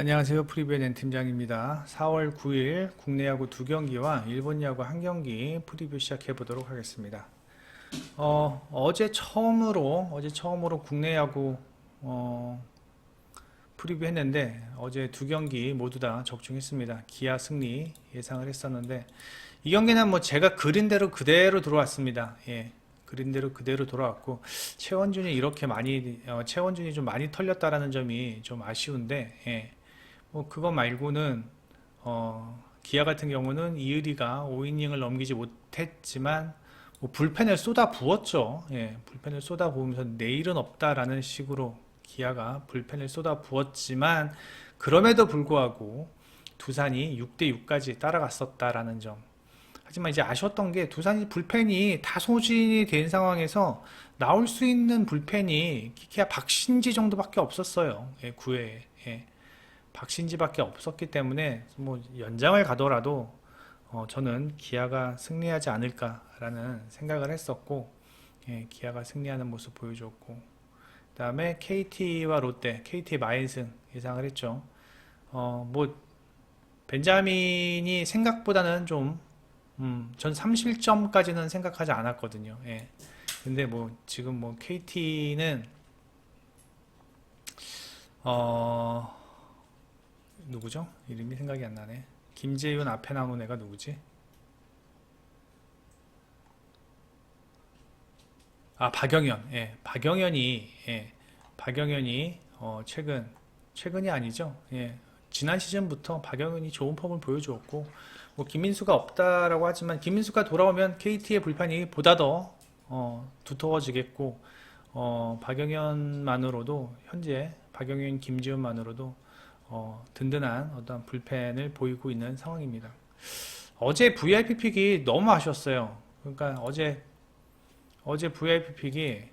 안녕하세요. 프리뷰의 팀장입니다. 4월 9일 국내 야구 두 경기와 일본 야구 한 경기 프리뷰 시작해 보도록 하겠습니다. 어, 어제 처음으로 어제 처음으로 국내 야구 어, 프리뷰 했는데 어제 두 경기 모두 다 적중했습니다. 기아 승리 예상을 했었는데 이 경기는 뭐 제가 그린 대로 그대로 들어왔습니다. 예. 그린 대로 그대로 돌아왔고 최원준이 이렇게 많이 어, 최원준이 좀 많이 털렸다라는 점이 좀 아쉬운데 예. 뭐 그거 말고는 어, 기아 같은 경우는 이의리가 5이닝을 넘기지 못했지만 뭐 불펜을 쏟아 부었죠. 예, 불펜을 쏟아 부으면서 내일은 없다라는 식으로 기아가 불펜을 쏟아 부었지만 그럼에도 불구하고 두산이 6대 6까지 따라갔었다라는 점. 하지만 이제 아쉬웠던 게 두산이 불펜이 다 소진이 된 상황에서 나올 수 있는 불펜이 기아 박신지 정도밖에 없었어요. 예, 9회에. 예. 박신지밖에 없었기 때문에 뭐 연장을 가더라도 어, 저는 기아가 승리하지 않을까라는 생각을 했었고 예, 기아가 승리하는 모습 보여줬고 그다음에 KT와 롯데, KT 마인승 예상을 했죠. 어, 뭐 벤자민이 생각보다는 좀 음, 전 3실점까지는 생각하지 않았거든요. 예. 근데 뭐 지금 뭐 KT는 어 누구죠? 이름이 생각이 안 나네. 김재윤 앞에 나오는 애가 누구지? 아, 박영현. 예, 박영현이, 예, 박영현이, 어, 최근, 최근이 아니죠. 예, 지난 시즌부터 박영현이 좋은 폼을 보여주었고, 뭐, 김민수가 없다라고 하지만, 김민수가 돌아오면 KT의 불판이 보다 더, 어, 두터워지겠고, 어, 박영현만으로도, 현재 박영현, 김지훈만으로도, 어, 든든한 어떤 불펜을 보이고 있는 상황입니다. 어제 VIP 픽이 너무 아쉬웠어요. 그러니까 어제 어제 VIP 픽이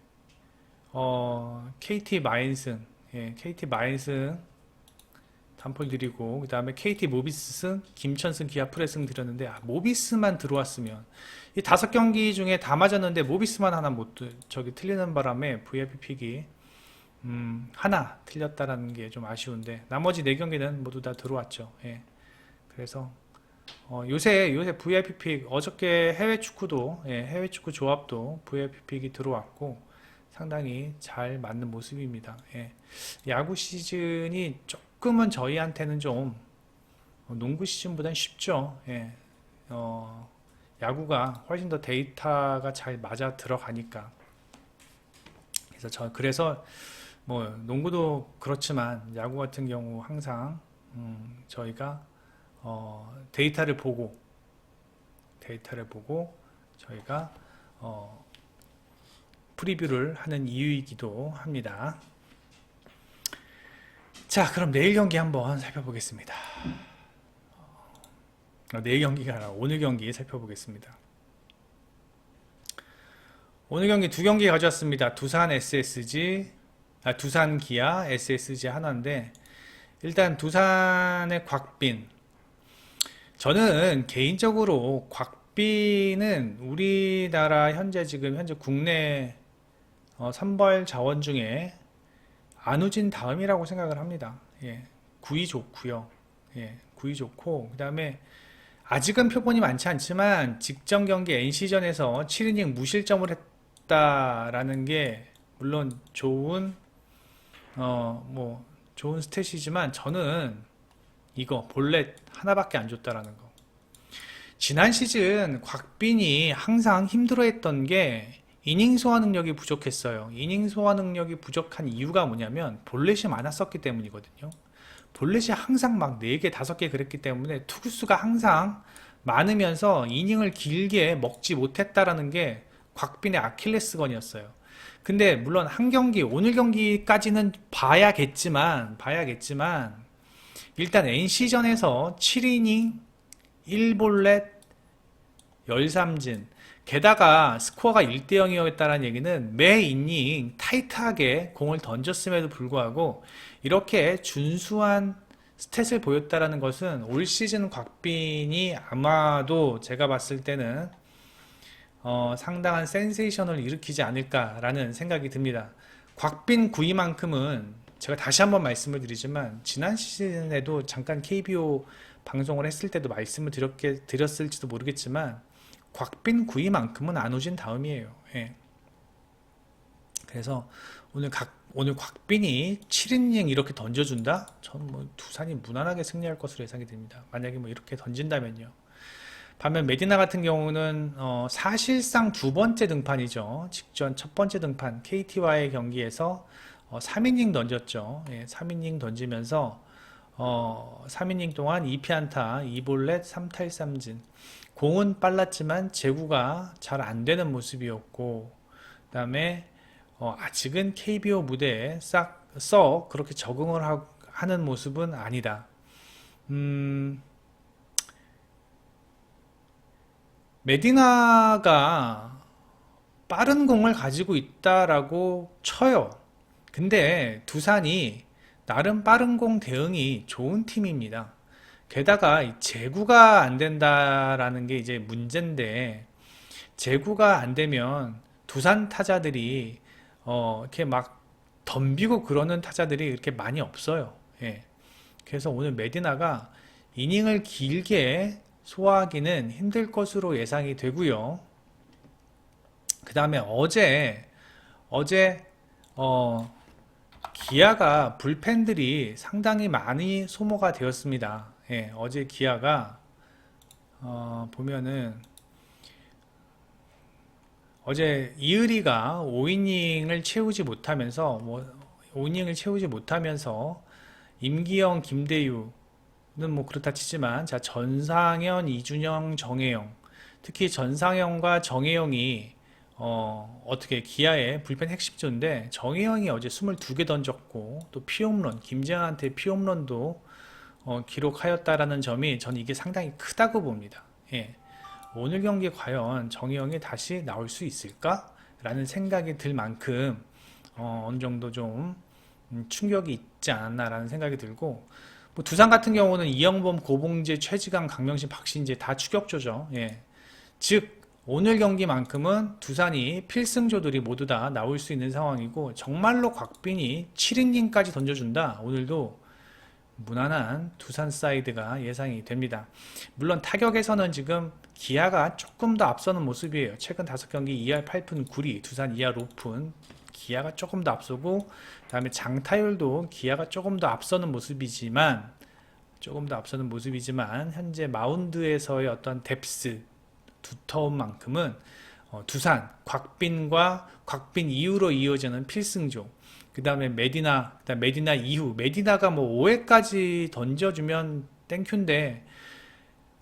어, KT 마인슨, 예, KT 마인슨 단폴 드리고 그 다음에 KT 모비스승, 김천승, 기아 프레승 드렸는데 아, 모비스만 들어왔으면 이 다섯 경기 중에 다 맞았는데 모비스만 하나 못 들- 저기 틀리는 바람에 VIP 픽이 음, 하나 틀렸다라는 게 좀 아쉬운데 나머지 네 경기는 모두 다 들어왔죠. 예. 그래서 어, 요새 요새 VIP 픽 어저께 해외 축구도 예, 해외 축구 조합도 VIP 픽이 들어왔고 상당히 잘 맞는 모습입니다. 예. 야구 시즌이 조금은 저희한테는 좀 어, 농구 시즌보다는 쉽죠. 예. 어, 야구가 훨씬 더 데이터가 잘 맞아 들어가니까. 그래서 저 그래서 뭐 농구도 그렇지만 야구 같은 경우 항상 음, 저희가 어, 데이터를 보고 데이터를 보고 저희가 어, 프리뷰를 하는 이유이기도 합니다. 자, 그럼 내일 경기 한번 살펴보겠습니다. 어, 내일 경기가 아니라 오늘 경기 살펴보겠습니다. 오늘 경기 두 경기 가져왔습니다. 두산 SSG, 아, 두산 기아 SSG 하나인데 일단 두산의 곽빈. 저는 개인적으로 곽빈은 우리나라 현재 지금 현재 국내 어, 선발 자원 중에 안우진 다음이라고 생각을 합니다. 예, 구위 좋고요. 예, 구위 좋고 그다음에 아직은 표본이 많지 않지만 직전 경기 NC전에서 7이닝 무실점을 했다라는 게 물론 좋은 어 뭐 좋은 스탯이지만 저는 이거 볼넷 하나밖에 안 줬다라는 거. 지난 시즌 곽빈이 항상 힘들어했던 게 이닝 소화 능력이 부족했어요. 이닝 소화 능력이 부족한 이유가 뭐냐면 볼넷이 많았었기 때문이거든요. 볼넷이 항상 막 4개, 5개 그랬기 때문에 투구수가 항상 많으면서 이닝을 길게 먹지 못했다라는 게 곽빈의 아킬레스건이었어요. 근데 물론 한 경기, 오늘 경기까지는 봐야겠지만, 봐야겠지만, 일단 NC전에서 7이닝, 1볼넷, 13진, 게다가 스코어가 1대 0이었다는 얘기는 매 이닝 타이트하게 공을 던졌음에도 불구하고 이렇게 준수한 스탯을 보였다라는 것은 올 시즌 곽빈이 아마도 제가 봤을 때는 어, 상당한 센세이션을 일으키지 않을까라는 생각이 듭니다. 곽빈 구위만큼은 제가 다시 한번 말씀을 드리지만 지난 시즌에도 잠깐 KBO 방송을 했을 때도 말씀을 드렸게, 드렸을지도 모르겠지만 곽빈 구위만큼은 안 오진 다음이에요. 예. 그래서 오늘 각 오늘 곽빈이 7이닝 이렇게 던져준다? 전 뭐 두산이 무난하게 승리할 것으로 예상이 됩니다. 만약에 뭐 이렇게 던진다면요. 반면 메디나 같은 경우는 어, 사실상 두 번째 등판이죠. 직전 첫 번째 등판 KT와의 경기에서 어, 3이닝 던졌죠. 예, 3이닝 던지면서 어, 3이닝 동안 2피안타, 2볼넷, 3탈3진. 공은 빨랐지만 제구가 잘 안 되는 모습이었고 그다음에 어, 아직은 KBO 무대에 싹 써 그렇게 적응을 하, 하는 모습은 아니다. 음, 메디나가 빠른 공을 가지고 있다라고 쳐요. 근데 두산이 나름 빠른 공 대응이 좋은 팀입니다. 게다가 이 제구가 안 된다라는 게 이제 문제인데 제구가 안 되면 두산 타자들이 어 이렇게 막 덤비고 그러는 타자들이 이렇게 많이 없어요. 예. 그래서 오늘 메디나가 이닝을 길게 소화하기는 힘들 것으로 예상이 되고요. 그 다음에 어제 어제 어 기아가 불펜들이 상당히 많이 소모가 되었습니다. 예, 어제 기아가 어, 보면은 어제 이의리가 5이닝을 채우지 못하면서 뭐 5이닝을 채우지 못하면서 임기영, 김대유는 뭐 그렇다 치지만 자 전상현, 이준영, 정혜영 특히 전상현과 정혜영이 어, 어떻게 기아의 불펜 핵심조인데 정혜영이 어제 22개 던졌고 또 피홈런 김재환한테 피홈런도 어, 기록하였다라는 점이 전 이게 상당히 크다고 봅니다. 예. 오늘 경기 과연 정혜영이 다시 나올 수 있을까? 라는 생각이 들 만큼 어, 어느 정도 좀 음, 충격이 있지 않았나라는 생각이 들고 뭐 두산 같은 경우는 이영범, 고봉재, 최지강, 강명신, 박신재 다 추격조죠. 예. 즉 오늘 경기만큼은 두산이 필승조들이 모두 다 나올 수 있는 상황이고 정말로 곽빈이 7이닝까지 던져준다. 오늘도 무난한 두산 사이드가 예상이 됩니다. 물론 타격에서는 지금 기아가 조금 더 앞서는 모습이에요. 최근 5경기 2할 8푼 9리, 두산 2할 5푼 기아가 조금 더 앞서고 그다음에 장타율도 기아가 조금 더 앞서는 모습이지만 조금 더 앞서는 모습이지만 현재 마운드에서의 어떤 뎁스 두터운 만큼은 어, 두산 곽빈과 곽빈 이후로 이어지는 필승조 그 다음에 메디나 그다음 메디나 이후 메디나가 뭐 5회까지 던져주면 땡큐인데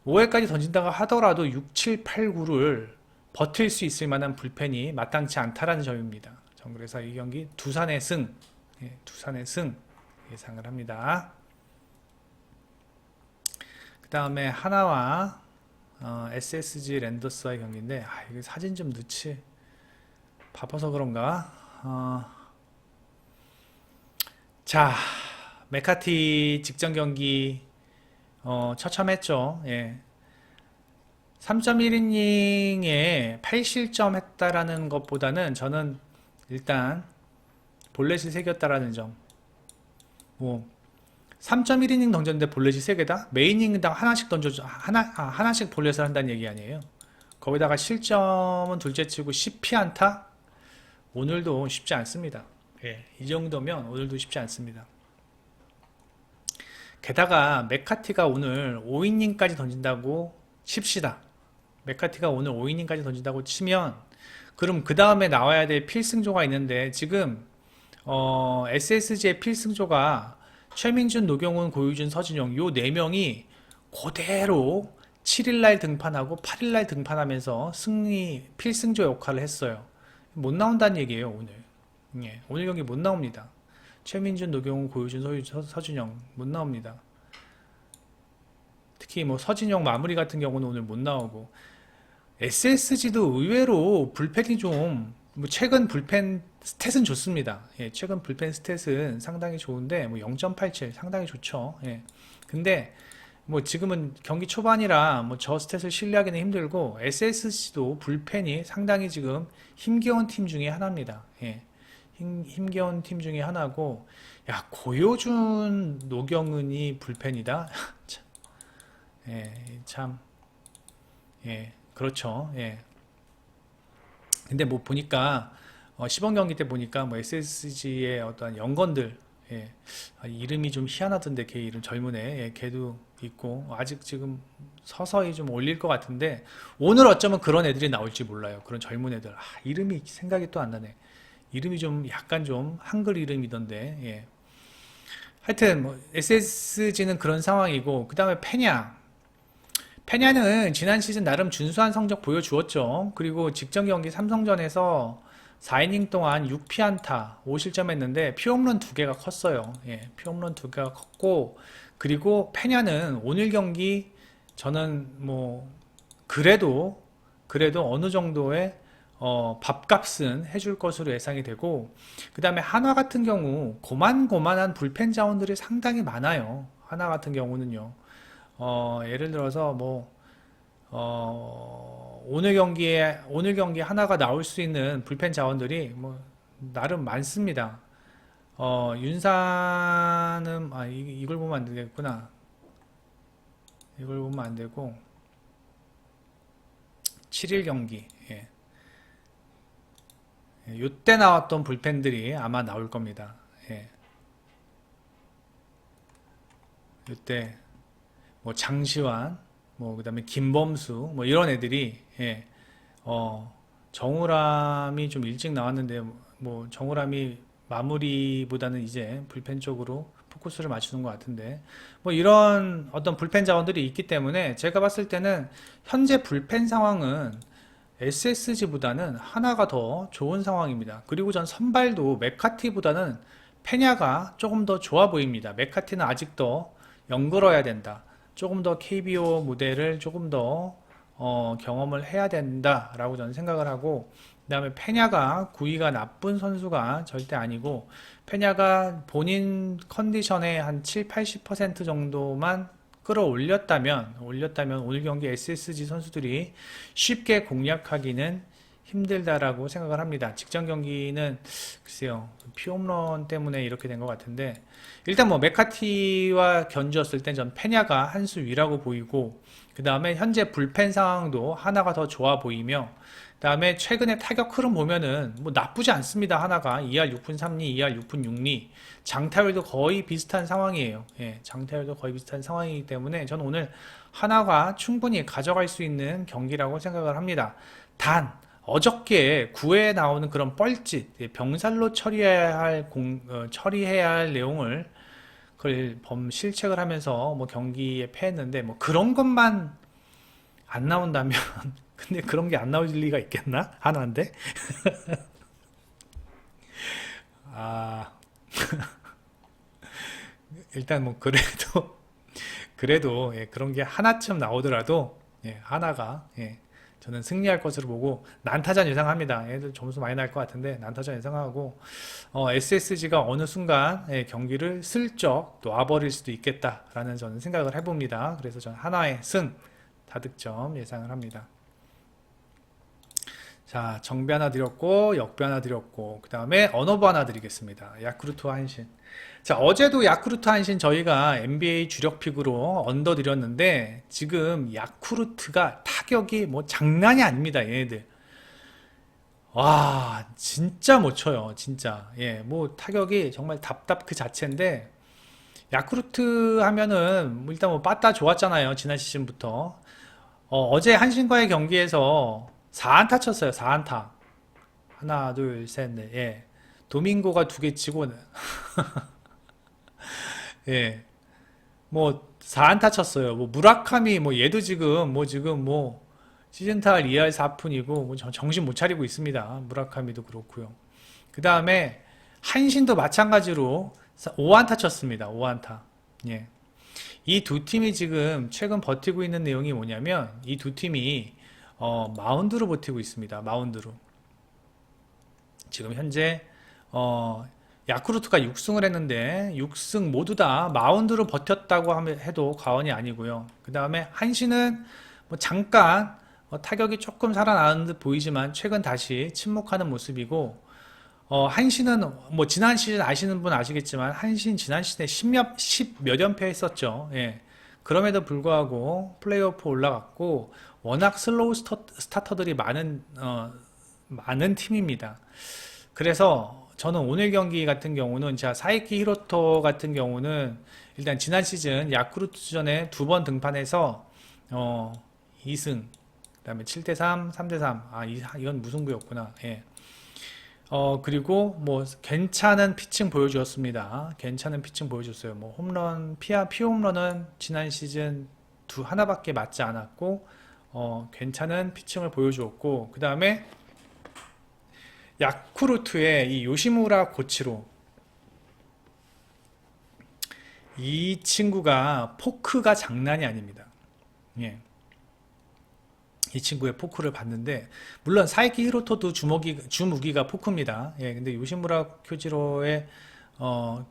5회까지 던진다고 하더라도 6, 7, 8, 9를 버틸 수 있을 만한 불펜이 마땅치 않다라는 점입니다. 전 그래서 이 경기 두산의 승, 예, 두산의 승 예상을 합니다. 그 다음에 하나와 어, SSG 랜더스와의 경기인데 아, 이거 사진 좀 넣지 바빠서 그런가? 어, 자 메카티 직전 경기 어, 처참했죠. 예. 3.1이닝에 8실점 했다라는 것보다는 저는 일단 볼넷이 3개였다라는 점. 뭐 3.1이닝 던졌는데 볼넷이 3개다? 메이닝당 하나씩 던져 하나 아, 하나씩 볼넷을 한다는 얘기 아니에요. 거기다가 실점은 둘째 치고 10피 안타? 오늘도 쉽지 않습니다. 예, 이 정도면 오늘도 쉽지 않습니다. 게다가 메카티가 오늘 5이닝까지 던진다고 칩시다. 메카티가 오늘 5이닝까지 던진다고 치면 그럼 그 다음에 나와야 될 필승조가 있는데 지금 어, SSG의 필승조가 최민준, 노경훈, 고유준, 서진영 요 네 명이 그대로 7일날 등판하고 8일날 등판하면서 승리 필승조 역할을 했어요. 못 나온다는 얘기예요 오늘. 예, 오늘 경기 못 나옵니다. 최민준, 노경훈, 고유준, 서, 서준영 못 나옵니다. 특히 뭐 서진영 마무리 같은 경우는 오늘 못 나오고 SSG도 의외로 불펜이 좀 뭐 최근 불펜 스탯은 좋습니다. 예, 최근 불펜 스탯은 상당히 좋은데 뭐 0.87 상당히 좋죠. 예. 근데 뭐 지금은 경기 초반이라 뭐 저 스탯을 신뢰하기는 힘들고 SSC도 불펜이 상당히 지금 힘겨운 팀 중에 하나입니다. 예. 힘, 힘겨운 팀 중에 하나고 야 고효준 노경은이 불펜이다 참. 예, 참 예, 그렇죠. 예. 근데 뭐 보니까 어, 시범 경기 때 보니까 뭐 SSG의 어떤 연건들 예, 아, 이름이 좀 희한하던데 걔 이름 젊은 애 예, 걔도 있고 아직 지금 서서히 좀 올릴 것 같은데 오늘 어쩌면 그런 애들이 나올지 몰라요. 그런 젊은 애들 아, 이름이 생각이 또 안 나네. 이름이 좀 약간 좀 한글 이름이던데 예. 하여튼 뭐 SSG는 그런 상황이고 그 다음에 페냐 페냐는 지난 시즌 나름 준수한 성적 보여주었죠. 그리고 직전 경기 삼성전에서 4이닝 동안 6피안타 5실점 했는데 피홈런 두 개가 컸어요. 예, 피홈런 두 개가 컸고 그리고 페냐는 오늘 경기 저는 뭐 그래도 그래도 어느 정도의 어, 밥값은 해줄 것으로 예상이 되고 그 다음에 한화 같은 경우 고만고만한 불펜 자원들이 상당히 많아요. 한화 같은 경우는요. 어, 예를 들어서 뭐 어, 오늘 경기에 오늘 경기 하나가 나올 수 있는 불펜 자원들이 뭐 나름 많습니다. 어, 윤사는 아 이, 이걸 보면 안 되겠구나. 이걸 보면 안 되고 7일 경기. 예. 예, 요때 나왔던 불펜들이 아마 나올 겁니다. 예. 요때 뭐 장시환, 뭐 그다음에 김범수, 뭐 이런 애들이 예, 어, 정우람이 좀 일찍 나왔는데 뭐 정우람이 마무리보다는 이제 불펜 쪽으로 포커스를 맞추는 것 같은데 뭐 이런 어떤 불펜 자원들이 있기 때문에 제가 봤을 때는 현재 불펜 상황은 SSG보다는 하나가 더 좋은 상황입니다. 그리고 전 선발도 메카티보다는 페냐가 조금 더 좋아 보입니다. 메카티는 아직도 연결어야 된다. 조금 더 KBO 무대를 조금 더 어, 경험을 해야 된다라고 저는 생각을 하고 그 다음에 페냐가 구위가 나쁜 선수가 절대 아니고 페냐가 본인 컨디션의 한 7, 80% 정도만 끌어올렸다면 올렸다면 오늘 경기 SSG 선수들이 쉽게 공략하기는 힘들다라고 생각을 합니다. 직전 경기는 글쎄요 피홈런 때문에 이렇게 된 것 같은데 일단 뭐 메카티와 견주었을 땐 전 페냐가 한 수 위라고 보이고 그 다음에 현재 불펜 상황도 하나가 더 좋아 보이며 그 다음에 최근에 타격 흐름 보면은 뭐 나쁘지 않습니다. 하나가 2할 6분 3리, 2할 6분 6리 장타율도 거의 비슷한 상황이에요. 예, 장타율도 거의 비슷한 상황이기 때문에 저는 오늘 하나가 충분히 가져갈 수 있는 경기라고 생각을 합니다. 단 어저께 9회에 나오는 그런 뻘짓, 예, 병살로 처리해야 할 공, 어, 처리해야 할 내용을 그걸 범 실책을 하면서 뭐 경기에 패했는데 뭐 그런 것만 안 나온다면 근데 그런 게 안 나올 리가 있겠나? 하나인데? 아 일단 뭐 그래도 그래도 예, 그런 게 하나쯤 나오더라도 예, 하나가 예, 저는 승리할 것으로 보고 난타전 예상합니다. 얘들 점수 많이 날 것 같은데 난타전 예상하고 어, SSG가 어느 순간 예, 경기를 슬쩍 놔버릴 수도 있겠다라는 저는 생각을 해봅니다. 그래서 저는 하나의 승 다득점 예상을 합니다. 자, 정비 하나 드렸고, 역비 하나 드렸고, 그 다음에 언어부 하나 드리겠습니다. 야쿠르트 한신. 자, 어제도 야쿠르트 한신 저희가 NBA 주력 픽으로 언더 드렸는데, 지금 야쿠르트가 타격이 뭐 장난이 아닙니다, 얘네들. 와, 진짜 못 쳐요, 진짜. 예, 뭐 타격이 정말 답답 그 자체인데, 야쿠르트 하면은 뭐 일단 뭐 빠따 좋았잖아요, 지난 시즌부터. 어, 제 한신과의 경기에서 4안타 쳤어요. 4안타. 하나, 둘, 셋, 넷. 예. 도밍고가 두 개 치고는 예. 뭐 4안타 쳤어요. 뭐 무라카미 뭐 얘도 지금 뭐 지금 뭐 시즌탈 2할 4푼이고 뭐 정- 정신 못 차리고 있습니다. 무라카미도 그렇고요. 그 다음에 한신도 마찬가지로 5안타 쳤습니다. 5안타. 예. 이 두 팀이 지금 최근 버티고 있는 내용이 뭐냐면 이 두 팀이 어, 마운드로 버티고 있습니다. 마운드로. 지금 현재 어, 야쿠르트가 6승을 했는데 6승 모두 다 마운드로 버텼다고 해도 과언이 아니고요. 그 다음에 한신은 뭐 잠깐 어, 타격이 조금 살아나는 듯 보이지만 최근 다시 침묵하는 모습이고 어, 한신은 뭐 지난 시즌 아시는 분 아시겠지만 한신 지난 시즌에 10몇 10몇 연패 했었죠. 예. 그럼에도 불구하고 플레이오프 올라갔고 워낙 슬로우 스타, 스타터 들이 많은 어, 많은 팀입니다. 그래서 저는 오늘 경기 같은 경우는 자 사이키 히로토 같은 경우는 일단 지난 시즌 야쿠르트전에 두 번 등판해서 어 2승 그다음에 7대 3, 3대 3 아 이, 이건 무승부였구나. 예. 어 그리고 뭐 괜찮은 피칭 보여주었습니다. 괜찮은 피칭 보여줬어요. 뭐 홈런 피아 피 홈런은 지난 시즌 두 하나밖에 맞지 않았고 어 괜찮은 피칭을 보여주었고 그 다음에 야쿠르트의 이 요시무라 고치로 이 친구가 포크가 장난이 아닙니다. 예. 이 친구의 포크를 봤는데 물론 사이키 히로토도 주먹이 주무기가 포크입니다. 예, 근데 요시무라 쿄지로의 어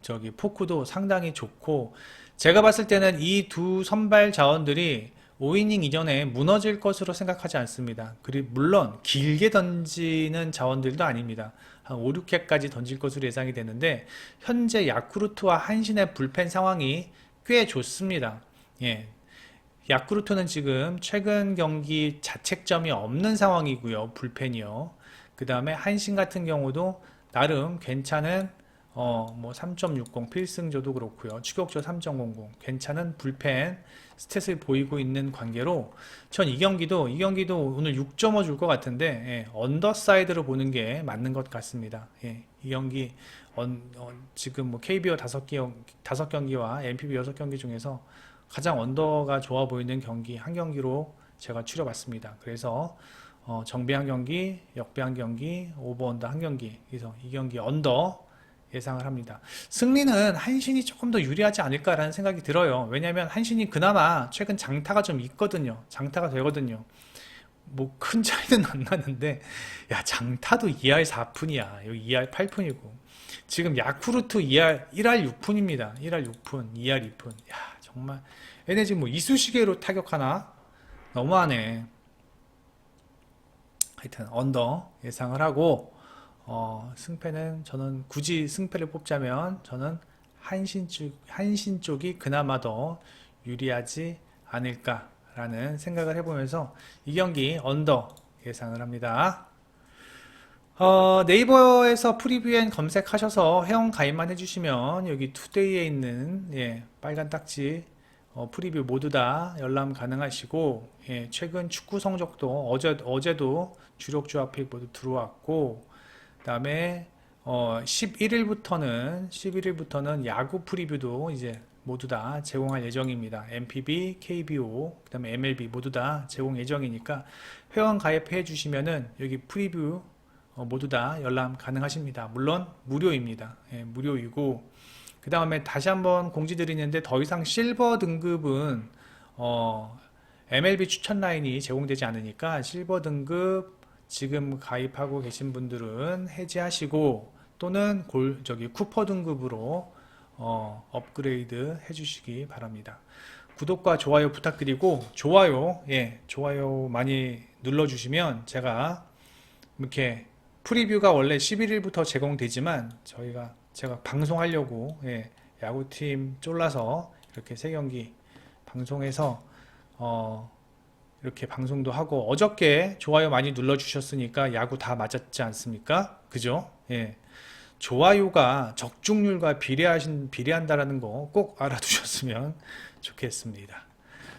저기 포크도 상당히 좋고 제가 봤을 때는 이 두 선발 자원들이 5이닝 이전에 무너질 것으로 생각하지 않습니다. 그리고 물론 길게 던지는 자원들도 아닙니다. 한 5, 6회까지 던질 것으로 예상이 되는데 현재 야쿠르트와 한신의 불펜 상황이 꽤 좋습니다. 예. 야쿠르트는 지금 최근 경기 자책점이 없는 상황이고요. 불펜이요. 그 다음에 한신 같은 경우도 나름 괜찮은 어, 뭐 3.60 필승조도 그렇고요. 추격조 3.00 괜찮은 불펜 스탯을 보이고 있는 관계로 전 이 경기도 이 경기도 오늘 6.5 줄 것 같은데 예, 언더사이드로 보는 게 맞는 것 같습니다. 예, 이 경기 언, 어, 지금 뭐 KBO 다섯 개 다섯 경기와 NPB 여섯 경기 중에서 가장 언더가 좋아 보이는 경기 한 경기로 제가 추려봤습니다. 그래서 어, 정비 한 경기, 역배 한 경기, 오버 언더 한 경기. 그래서 이 경기 언더 예상을 합니다. 승리는 한신이 조금 더 유리하지 않을까라는 생각이 들어요. 왜냐하면 한신이 그나마 최근 장타가 좀 있거든요. 장타가 되거든요. 뭐 큰 차이는 안 나는데 야 장타도 2할 4푼이야. 여기 2할 8푼이고 지금 야쿠르트 2할 1할 6푼입니다. 1할 6푼, 2할 2푼. 야 정말 얘네 지금 뭐 이쑤시개로 타격하나? 너무하네. 하여튼 언더 예상을 하고 어, 승패는 저는 굳이 승패를 뽑자면 저는 한신 쪽 한신 쪽이 그나마 더 유리하지 않을까라는 생각을 해보면서 이 경기 언더 예상을 합니다. 어, 네이버에서 프리뷰엔 검색하셔서 회원 가입만 해주시면 여기 투데이에 있는 예, 빨간 딱지 어, 프리뷰 모두 다 열람 가능하시고 예, 최근 축구 성적도 어제 어제도 주력 조합픽 모두 들어왔고 그 다음에 어, 11일부터는 11일부터는 야구 프리뷰도 이제 모두 다 제공할 예정입니다. MPB, KBO, 그 다음에 MLB 모두 다 제공 예정이니까 회원 가입해 주시면은 여기 프리뷰 어, 모두 다 열람 가능하십니다. 물론 무료입니다. 예, 무료이고 그 다음에 다시 한번 공지드리는데 더 이상 실버 등급은 어, MLB 추천 라인이 제공되지 않으니까 실버 등급 지금 가입하고 계신 분들은 해지하시고 또는 골 저기 쿠퍼 등급으로 어, 업그레이드 해주시기 바랍니다. 구독과 좋아요 부탁드리고 좋아요 예 좋아요 많이 눌러주시면 제가 이렇게 프리뷰가 원래 11일부터 제공되지만 저희가 제가 방송하려고 예, 야구팀 쫄라서 이렇게 세 경기 방송해서 어, 이렇게 방송도 하고 어저께 좋아요 많이 눌러 주셨으니까 야구 다 맞았지 않습니까? 그죠? 예. 좋아요가 적중률과 비례하신 비례한다라는 거 꼭 알아두셨으면 좋겠습니다.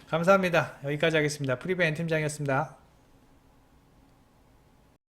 감사합니다. 여기까지 하겠습니다. 프리베인 팀장이었습니다.